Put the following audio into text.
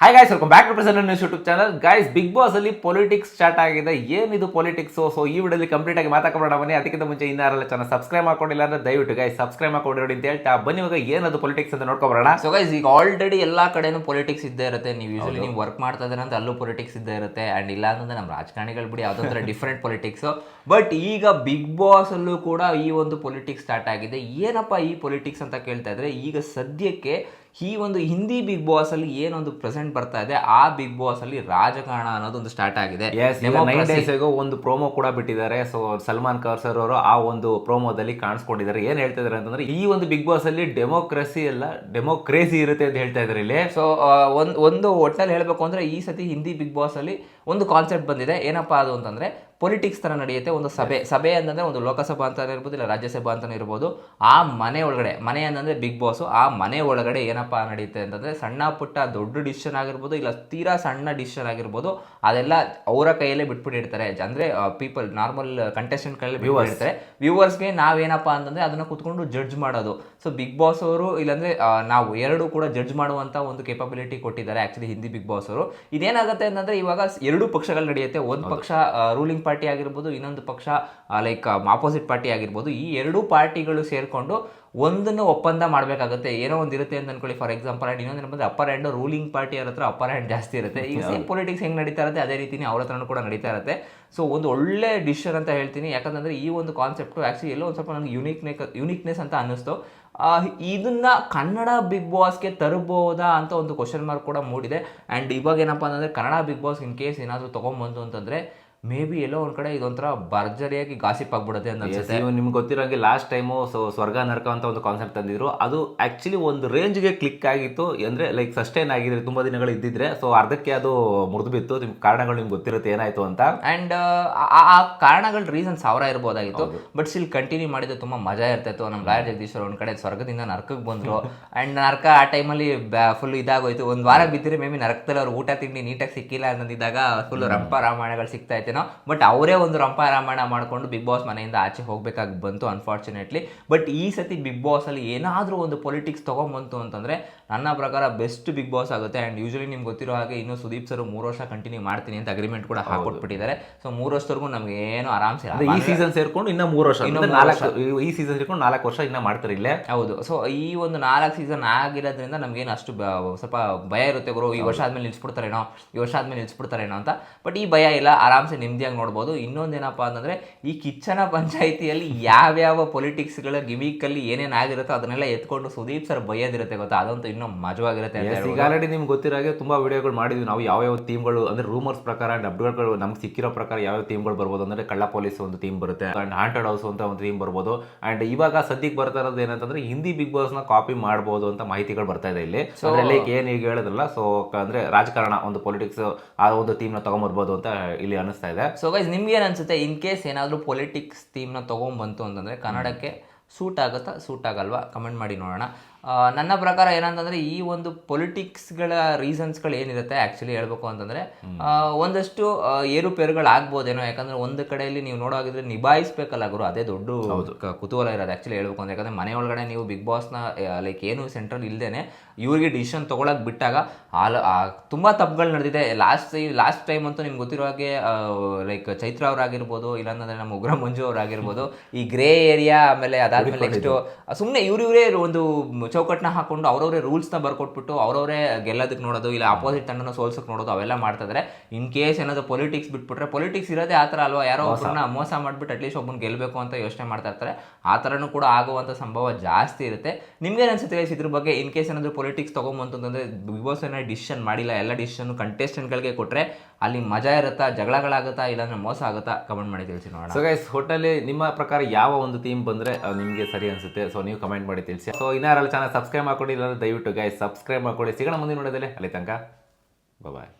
Hi guys welcome back to present news YouTube channel guys Bigg Boss ಅಲ್ಲಿ politics start ಆಗಿದೆ. ಏನಿದು politics so ಈ ವಿಡಿಯೋಲಿ complete ಆಗಿ ಮಾತಾಡೋಣ ಬನ್ನಿ ಅದಕ್ಕಿಂತ ಮುಂಚೆ ಇನ್ನಾರಲ್ಲ ಚಾನಲ್ ಸಬ್ಸ್ಕ್ರೈಬ್ ಮಾಡ್ಕೊಂಡಿಲ್ಲ ಅಂದ್ರೆ ದಯವಿಟ್ಟು ಗೈಸ್ ಸಬ್ಸ್ಕ್ರೈಬ್ ಮಾಡ್ಕೊಂಡಿರೋಡಿ ಅಂತ ಹೇಳ್ತಾ ಬನ್ನಿ ಇವಾಗ ಏನದು ಪೊಲಿಟಿಕ್ಸ್ ಅಂತ ನೋಡ್ಕೊಬರೋಣ ಸೊ ಗೈಸ್ ಈಗ ಆಲ್ರೆಡಿ ಎಲ್ಲಾ ಕಡೆನೂ ಪೊಲಿಟಿಕ್ಸ್ ಇದ್ದೇ ಇರುತ್ತೆ. ನೀವು ಯೂಶಲಿ ನೀವು ವರ್ಕ್ ಮಾಡ್ತಾ ಇದ್ರೆ ಅಂತ ಅಲ್ಲೂ ಪೊಲಿಟಿಕ್ಸ್ ಇದ್ದೇ ಇರುತ್ತೆ. ಅಂಡ್ ಇಲ್ಲ ಅಂತಂದ್ರೆ ನಮ್ಮ ರಾಜಕಾರಣಿಗಳು ಬಿಡಿ ಯಾವ್ದಾದ್ರ ಡಿಫ್ರೆಂಟ್ ಪೊಲಿಟಿಕ್ಸ್ ಬಟ್ ಈಗ ಬಿಗ್ ಬಾಸ್ ಅಲ್ಲೂ ಕೂಡ ಈ ಒಂದು ಪೊಲಿಟಿಕ್ಸ್ ಸ್ಟಾರ್ಟ್ ಆಗಿದೆ. ಏನಪ್ಪ ಈ ಪೊಲಿಟಿಕ್ಸ್ ಅಂತ ಕೇಳ್ತಾ ಇದ್ರೆ ಈಗ ಸದ್ಯಕ್ಕೆ ಈ ಒಂದು ಹಿಂದಿ ಬಿಗ್ ಬಾಸ್ ಅಲ್ಲಿ ಏನೊಂದು ಪ್ರೆಸೆಂಟ್ ಬರ್ತಾ ಇದೆ ಆ ಬಿಗ್ ಬಾಸ್ ಅಲ್ಲಿ ರಾಜಕಾರಣ ಅನ್ನೋದು ಒಂದು ಸ್ಟಾರ್ಟ್ ಆಗಿದೆ. ಒಂದು ಪ್ರೋಮೋ ಕೂಡ ಬಿಟ್ಟಿದ್ದಾರೆ. ಸೊ ಸಲ್ಮಾನ್ ಖಾನ್ ಸರ್ ಅವರು ಆ ಒಂದು ಪ್ರೋಮೋದಲ್ಲಿ ಕಾಣಿಸ್ಕೊಂಡಿದ್ದಾರೆ. ಏನ್ ಹೇಳ್ತಾ ಇದಾರೆ ಅಂತಂದ್ರೆ ಈ ಒಂದು ಬಿಗ್ ಬಾಸ್ ಅಲ್ಲಿ ಡೆಮೋಕ್ರಸಿ ಅಲ್ಲ ಡೆಮೋಕ್ರೇಸಿ ಇರುತ್ತೆ ಅಂತ ಹೇಳ್ತಾ ಇದಾರೆ ಇಲ್ಲಿ. ಸೊ ಒಂದು ಒಂದು ಹೇಳಬೇಕು ಅಂದ್ರೆ ಈ ಸತಿ ಹಿಂದಿ ಬಿಗ್ ಬಾಸ್ ಅಲ್ಲಿ ಒಂದು ಕಾನ್ಸೆಪ್ಟ್ ಬಂದಿದೆ. ಏನಪ್ಪಾ ಅದು ಅಂತಂದ್ರೆ ಪೊಲಿಟಿಕ್ಸ್ ತರ ನಡೆಯುತ್ತೆ ಒಂದು ಸಭೆ. ಸಭೆ ಅಂತಂದರೆ ಒಂದು ಲೋಕಸಭಾ ಅಂತಾನೆ ಇರ್ಬೋದು ಇಲ್ಲ ರಾಜ್ಯಸಭಾ ಅಂತಾನೆ ಇರ್ಬೋದು. ಆ ಮನೆ ಒಳಗಡೆ ಮನೆ ಅಂತಂದರೆ ಬಿಗ್ ಬಾಸ್ ಆ ಮನೆ ಒಳಗಡೆ ಏನಪ್ಪಾ ನಡೆಯುತ್ತೆ ಅಂತಂದ್ರೆ ಸಣ್ಣ ಪುಟ್ಟ ದೊಡ್ಡ ಡಿಸಿಷನ್ ಆಗಿರ್ಬೋದು ಇಲ್ಲ ತೀರಾ ಸಣ್ಣ ಡಿಸಿಷನ್ ಆಗಿರ್ಬೋದು ಅದೆಲ್ಲ ಅವರ ಕೈಯಲ್ಲೇ ಬಿಟ್ಬಿಟ್ಟಿರ್ತಾರೆ. ಅಂದ್ರೆ ಪೀಪಲ್ ನಾರ್ಮಲ್ ಕಂಟೆಸ್ಟೆಂಟ್ ಕೈಯಲ್ಲಿ ಬಿಟ್ಬಿಟ್ಟಿರ್ತಾರೆ. ವ್ಯೂವರ್ಸ್ಗೆ ನಾವೇನಪ್ಪ ಅಂತಂದ್ರೆ ಅದನ್ನ ಕುತ್ಕೊಂಡು ಜಡ್ಜ್ ಮಾಡೋದು. ಸೊ ಬಿಗ್ ಬಾಸ್ ಅವರು ಇಲ್ಲಾಂದ್ರೆ ನಾವು ಎರಡು ಕೂಡ ಜಡ್ಜ್ ಮಾಡುವಂತ ಒಂದು ಕೆಪಬಿಲಿಟಿ ಕೊಟ್ಟಿದ್ದಾರೆ ಆಕ್ಚುಲಿ ಹಿಂದಿ ಬಿಗ್ ಬಾಸ್ ಅವರು. ಇದೇನಾಗುತ್ತೆ ಅಂತಂದ್ರೆ ಇವಾಗ ಎರಡು ಪಕ್ಷಗಳು ನಡೆಯುತ್ತೆ. ಒಂದು ಪಕ್ಷ ರೂಲಿಂಗ್ ಪಾರ್ಟಿ ಆಗಿರ್ಬೋದು ಇನ್ನೊಂದು ಪಕ್ಷ ಲೈಕ್ ಆಪೋಸಿಟ್ ಪಾರ್ಟಿ ಆಗಿರ್ಬೋದು ಈ ಎರಡೂ ಪಾರ್ಟಿಗಳು ಸೇರಿಕೊಂಡು ಒಂದನ್ನು ಒಪ್ಪಂದ ಮಾಡಬೇಕಾಗುತ್ತೆ. ಏನೋ ಒಂದು ಇರುತ್ತೆ ಅಂತ ಅನ್ಕೊಳ್ಳಿ. ಫಾರ್ ಎಕ್ಸಾಂಪಲ್ ಆ್ಯಂಡ್ ಇನ್ನೊಂದು ಏನಂದ್ರೆ ಅಪ್ಪರ್ ಹ್ಯಾಂಡ್ ರೂಲಿಂಗ್ ಪಾರ್ಟಿ ಅವ್ರ ಹತ್ರ ಅಪ್ಪರ್ ಹ್ಯಾಂಡ್ ಜಾಸ್ತಿ ಇರುತ್ತೆ. ಈಗ ಸೇಮ್ ಪೊಲಿಟಿಕ್ಸ್ ಹೆಂಗ್ ನಡೀತಾ ಇರುತ್ತೆ ಅದೇ ರೀತಿನೇ ಅವ್ರ ಹತ್ರನೂ ಕೂಡ ನಡೀತಾ ಇರುತ್ತೆ. ಸೊ ಒಂದು ಒಳ್ಳೆ ಡಿಶನ್ ಅಂತ ಹೇಳ್ತೀನಿ. ಯಾಕಂತಂದರೆ ಈ ಒಂದು ಕಾನ್ಸೆಪ್ಟು ಆ್ಯಕ್ಚುಲಿ ಎಲ್ಲೋ ಒಂದು ಸ್ವಲ್ಪ ನನಗೆ ಯುನಿಕ್ನೆ ಯುನಿಕ್ನೆಸ್ ಅಂತ ಅನ್ನಿಸ್ತು. ಇದನ್ನ ಕನ್ನಡ ಬಿಗ್ ಬಾಸ್ಗೆ ತರಬಹುದಾ ಅಂತ ಒಂದು ಕ್ವಶನ್ ಮಾರ್ಕ್ ಕೂಡ ಮೂಡಿದೆ. ಆ್ಯಂಡ್ ಇವಾಗ ಏನಪ್ಪ ಅಂತಂದರೆ Kannada Bigg Boss in case ಏನಾದರೂ ತೊಗೊಂಬಂತು ಅಂತಂದ್ರೆ ಮೇ ಬಿ ಎಲ್ಲೋ ಒಂದ್ ಕಡೆ ಇದೊಂಥರ ಭರ್ಜರಿಯಾಗಿ ಗಾಸಿಪ್ ಆಗ್ಬಿಡುತ್ತೆ ಅಂತ ಅನ್ಸುತ್ತೆ. ನಿಮ್ಗೆ ಗೊತ್ತಿರೋಂಗೆ ಲಾಸ್ಟ್ ಟೈಮು ಸೊ ಸ್ವರ್ಗ ನರಕ ಅಂತ ಒಂದು ಕಾನ್ಸೆಪ್ಟ್ ತಂದಿದ್ರು. ಅದು ಆಕ್ಚುಲಿ ಒಂದು ರೇಂಜ್ಗೆ ಕ್ಲಿಕ್ ಆಗಿತ್ತು ಅಂದ್ರೆ ಲೈಕ್ ಸಸ್ಟೈನ್ ಆಗಿದ್ರೆ ತುಂಬಾ ದಿನಗಳು ಇದ್ದಿದ್ರೆ ಸೊ ಅರ್ಧಕ್ಕೆ ಅದು ಮುರಿದು ಬಿತ್ತು ನಿಮ್ ಕಾರಣಗಳು ನಿಮ್ಗೆ ಗೊತ್ತಿರುತ್ತೆ ಏನಾಯ್ತು ಅಂತ. ಅಂಡ್ ಆ ಕಾರಣಗಳ ರೀಸನ್ ಸಾವಿರ ಇರ್ಬೋದಾಗಿತ್ತು. ಬಟ್ ಸ್ಟಿಲ್ ಕಂಟಿನ್ಯೂ ಮಾಡಿದ್ರೆ ತುಂಬಾ ಮಜಾ ಇರ್ತಾಯಿತ್ತು ನಮ್ಮ ರಾಯ ಜಗದೀಶ್ವರ್ ಒಂದು ಕಡೆ ಸ್ವರ್ಗದಿಂದ ನರಕಕ್ಕೆ ಬಂದ್ರು. ಅಂಡ್ ನರಕ ಆ ಟೈಮಲ್ಲಿ ಫುಲ್ ಇದಾಗೋಯ್ತು. ಒಂದು ವಾರ ಬಿದ್ದರೆ ಮೇ ಬಿ ನರಕದಲ್ಲಿ ಅವ್ರು ಊಟ ತಿಂಡಿ ನೀಟಾಗಿ ಸಿಕ್ಕಿಲ್ಲ ಅನ್ನೋದಿದ್ದಾಗ ಫುಲ್ ರಂಪ ರಾಮಾಯಣಗಳು ಸಿಗ್ತಾ ಇತ್ತೇನೋ ಬಟ್ ಅವರೇ ಒಂದು ರಂಪ ರಾಮಾಯಣ ಮಾಡ್ಕೊಂಡು ಬಿಗ್ ಬಾಸ್ ಮನೆಯಿಂದ ಆಚೆ ಹೋಗಬೇಕಾಗಿ ಬಂತು ಅನ್ಫಾರ್ಚುನೇಟ್ಲಿ ಬಟ್ ಈ ಸತಿ ಬಿಗ್ ಬಾಸಲ್ಲಿ ಏನಾದರೂ ಒಂದು ಪೊಲಿಟಿಕ್ಸ್ ತೊಗೊಂಬಂತು ಅಂತಂದ್ರೆ ನನ್ನ ಪ್ರಕಾರ ಬೆಸ್ಟ್ ಬಿಗ್ ಬಾಸ್ ಆಗುತ್ತೆ. ಆ್ಯಂಡ್ ಯೂಶಲಿ ನಿಮ್ಗೆ ಗೊತ್ತಿರೋ ಹಾಗೆ ಇನ್ನು ಸುದೀಪ್ ಸರ್ ಮೂರು ವರ್ಷ ಕಂಟಿನ್ಯೂ ಮಾಡ್ತೀನಿ ಅಂತ ಅಗ್ರಿಮೆಂಟ್ ಕೂಡ ಹಾಕೊಟ್ಬಿಟ್ಟಿದ್ದಾರೆ. ಸೊ ಮೂರು ವರ್ಷವರೆಗೂ ನಮಗೆ ಏನು ಆರಾಮ್ಸೆ ಇಲ್ಲ. ಈ ಸೀಸನ್ ಸೇರ್ಕೊಂಡು ಇನ್ನೂ ಮೂರು ವರ್ಷ ಇನ್ನೊಂದು ನಾಲ್ಕು ಈ ಸೀಸನ್ ಸೇರ್ಕೊಂಡು ನಾಲ್ಕು ವರ್ಷ ಇನ್ನ ಮಾಡ್ತಾರೆ ಇಲ್ಲೇ. ಹೌದು. ಸೊ ಈ ಒಂದು ನಾಲ್ಕು ಸೀಸನ್ ಆಗಿರೋದ್ರಿಂದ ನಮ್ಗೇನು ಅಷ್ಟು ಸ್ವಲ್ಪ ಭಯ ಇರುತ್ತೆ ಗುರು. ಈ ವರ್ಷ ಆದ್ಮೇಲೆ ನಿಲ್ಸ್ಬಿಡ್ತಾರೇನೋ ಈ ವರ್ಷ ಆದ್ಮೇಲೆ ನಿಲ್ಸ್ಬಿಡ್ತಾರೇನೋ ಅಂತ. ಬಟ್ ಈ ಭಯ ಇಲ್ಲ ಆರಾಮ್ಸೆ ನೆಮ್ಮದಿಯಾಗಿ ನೋಡ್ಬೋದು. ಇನ್ನೊಂದೇನಪ್ಪ ಅಂತಂದರೆ ಈ ಕಿಚ್ಚನ ಪಂಚಾಯಿತಿಯಲ್ಲಿ ಯಾವ್ಯಾವ ಪೊಲಿಟಿಕ್ಸ್ಗಳ ಗಿಮಿಕಲ್ಲಿ ಏನೇನು ಆಗಿರುತ್ತೋ ಅದನ್ನೆಲ್ಲ ಎತ್ಕೊಂಡು ಸುದೀಪ್ ಸರ್ ಬೈಯೋದಿರುತ್ತೆ ಗೊತ್ತಾ? ಅದಂತೂ ಇನ್ನೂ ಮಜವಾಗಿರುತ್ತೆ ಈಗ ಆಲ್ರೆಡಿ ನಿಮ್ಗೆ ಗೊತ್ತಿರೋಗೆ ತುಂಬ ವಿಡಿಯೋಗಳು ಮಾಡಿದ್ವಿ. ನಾವು ಯಾವ ಯಾವ ಟೀಮ್ಗಳು ಅಂದ್ರೆ ರೂಮರ್ಸ್ ಪ್ರಕಾರ ಡಬ್ಗಳು ನಮ್ಗೆ ಸಿಕ್ಕಿರೋ ಪ್ರಕಾರ ಯಾವ ಟೀಮ್ಗಳು ಬರ್ಬೋದು ಅಂದ್ರೆ ಕಳ್ಳ ಪೊಲೀಸ್ ಒಂದು ಟೀಮ್ ಬರುತ್ತೆ ಆ್ಯಂಡ್ ಹಾಂಟೆಡ್ ಹೌಸ್ ಅಂತ ಒಂದು ಟೀಮ್ ಬರ್ಬೋದು ಅಂಡ್ ಇವಾಗ ಸದ್ಯಕ್ಕೆ ಬರ್ತಾ ಇರೋದು ಏನಂತಂದ್ರೆ ಹಿಂದಿ ಬಿಗ್ ಬಾಸ್ನ ಕಾಪಿ ಮಾಡ್ಬೋದು ಅಂತ ಮಾಹಿತಿಗಳು ಬರ್ತಾ ಇದೆ ಇಲ್ಲಿ. ಸೊ ಲೈಕ್ ಏನ್ ಈಗ ಹೇಳಿದ್ರಲ್ಲ ಸೊ ಅಂದ್ರೆ ರಾಜಕಾರಣ ಒಂದು ಪೊಲಿಟಿಕ್ಸ್ ಆ ಒಂದು ಟೀಮ್ನ ತಗೊಂಡ್ಬರ್ಬೋದು ಅಂತ ಇಲ್ಲಿ ಅನಿಸ್ತಾ ಇದೆ ಸೊ ಗೈಸ್ ನಿಮ್ಗೆ ಏನು ಅನ್ಸುತ್ತೆ? ಇನ್ ಕೇಸ್ ಏನಾದರೂ ಪೊಲಿಟಿಕ್ಸ್ ಥೀಮ್ನ ತೊಗೊಂಬಂತು ಅಂತಂದರೆ ಕನ್ನಡಕ್ಕೆ ಸೂಟ್ ಆಗುತ್ತಾ? ಸೂಟ್ ಆಗಲ್ವಾ? ಕಮೆಂಟ್ ಮಾಡಿ ನೋಡೋಣ. ನನ್ನ ಪ್ರಕಾರ ಏನಂತಂದ್ರೆ ಈ ಒಂದು ಪೊಲಿಟಿಕ್ಸ್ಗಳ ರೀಸನ್ಸ್ಗಳು ಏನಿರುತ್ತೆ ಆಕ್ಚುಲಿ ಹೇಳ್ಬೇಕು ಅಂತಂದ್ರೆ ಒಂದಷ್ಟು ಏರುಪೇರುಗಳು ಆಗ್ಬೋದೇನೋ ಯಾಕಂದ್ರೆ ಒಂದು ಕಡೆಯಲ್ಲಿ ನೀವು ನೋಡೋಗಿದ್ರೆ ನಿಭಾಯಿಸ್ಬೇಕಲ್ಲ ಗುರು ಅದೇ ದೊಡ್ಡ ಕುತೂಹಲ ಇರೋದು ಆಕ್ಚುಲಿ ಹೇಳ್ಬೇಕು ಅಂದ್ರೆ ಯಾಕಂದ್ರೆ ಮನೆ ಒಳಗಡೆ ನೀವು ಬಿಗ್ ಬಾಸ್ನ ಲೈಕ್ ಏನು ಸೆಂಟ್ರಲ್ ಇಲ್ದೇನೆ ಇವ್ರಿಗೆ ಡಿಸಿಷನ್ ತಗೊಳಕ್ ಬಿಟ್ಟಾಗ ಆಲ್ ತುಂಬಾ ತಪ್ಪುಗಳು ನಡೆದಿದೆ. ಲಾಸ್ಟ್ ಲಾಸ್ಟ್ ಟೈಮ್ ಅಂತೂ ನಿಮ್ಗೆ ಗೊತ್ತಿರೋ ಹಾಗೆ ಲೈಕ್ ಚೈತ್ರ ಅವರಾಗಿರ್ಬೋದು ಇಲ್ಲಾಂದ್ರೆ ನಮ್ಮ ಉಗ್ರ ಮಂಜು ಅವರಾಗಿರ್ಬೋದು ಈ ಗ್ರೇ ಏರಿಯಾ ಆಮೇಲೆ ಅದಾದ್ಮೇಲೆ ನೆಕ್ಸ್ಟ್ ಸುಮ್ಮನೆ ಇವ್ರಿವ್ರೆ ಇವರೇ ಒಂದು ಚೌಕಟ್ಟನ್ನ ಹಾಕೊಂಡು ಅವ್ರವರೇ ರೂಲ್ಸ್ನ ಬರ್ಕೊಟ್ಬಿಟ್ಟು ಅವ್ರವ್ರೇ ಗೆಲ್ಲೋದಕ್ಕೆ ನೋಡೋದು ಇಲ್ಲ ಅಪೋಸಿಟ್ ತಂಡನ ಸೋಲ್ಸಕ್ಕೆ ನೋಡೋದು ಅವೆಲ್ಲ ಮಾಡ್ತಾ ಇದಾರೆ ಇನ್ ಕೇಸ್ ಏನಾದ್ರು ಪೊಲಿಟಿಕ್ಸ್ ಬಿಟ್ಬಿಟ್ರೆ ಪೊಲಿಟಿಕ್ಸ್ ಇರೋದೇ ಆ ಥರ ಅಲ್ವಾ? ಯಾರೋ ಒಬ್ಬರನ್ನ ಮೋಸ ಮಾಡಿಬಿಟ್ಟು ಅಟ್ಲೀಸ್ಟ್ ಒಬ್ಬನ ಗೆಲ್ಲಬೇಕು ಅಂತ ಯೋಚನೆ ಮಾಡ್ತಾ ಇರ್ತಾರೆ. ಆ ಥರನೂ ಕೂಡ ಆಗುವಂಥ ಸಂಭವ ಜಾಸ್ತಿ ಇರುತ್ತೆ. ನಿಮ್ಗೆ ಅನ್ಸುತ್ತೆ ಇದ್ರ ಬಗ್ಗೆ? ಇನ್ ಕೇಸ್ ಏನಾದರೂ ಪೊಲಿಟಿಕ್ಸ್ ತೊಗೊಂಬಂತು ಅಂತಂದ್ರೆ ಬಿಗ್ ಬಾಸ್ ಏನೋ ಡಿಸಿಷನ್ ಮಾಡಿಲ್ಲ ಎಲ್ಲ ಡಿಸಿಷನ್ ಕಂಟೆಸ್ಟೆಂಟ್ಗಳಿಗೆ ಕೊಟ್ರೆ ಅಲ್ಲಿ ಮಜಾ ಇರುತ್ತಾ ಜಗಳಗಳಾಗುತ್ತಾ ಇಲ್ಲಾಂದ್ರೆ ಮೋಸ ಆಗುತ್ತಾ? ಕಮೆಂಟ್ ಮಾಡಿ ತಿಳಿಸಿ ನೋಡೋಣ. ಸೊ ಗೈಸ್ ಹೋಟೆಲ್ ನಿಮ್ಮ ಪ್ರಕಾರ ಯಾವ ಒಂದು ಥೀಮ್ ಬಂದ್ರೆ ನಿಮಗೆ ನಿಮ್ಗೆ ಸರಿ ಅನ್ಸುತ್ತೆ? ಸೊ ನೀವು ಕಮೆಂಟ್ ಮಾಡಿ ತಿಳಿಸಿ. ಸೊ ಇನ್ನಾರಲ್ಲ ಚಾನಲ್ ಸಬ್ಸ್ಕ್ರೈಬ್ ಮಾಡ್ಕೊಂಡಿಲ್ಲ ಅಂದ್ರೆ ದಯವಿಟ್ಟು ಗೈಸ್ ಸಬ್ಸ್ಕ್ರೈಬ್ ಮಾಡ್ಕೊಳ್ಳಿ. ಸಿಗೋಣ ಮುಂದಿನ ನೋಡೋದಲ್ಲೇ ಅಲ್ಲಿ ತನಕ ಬಾಯ್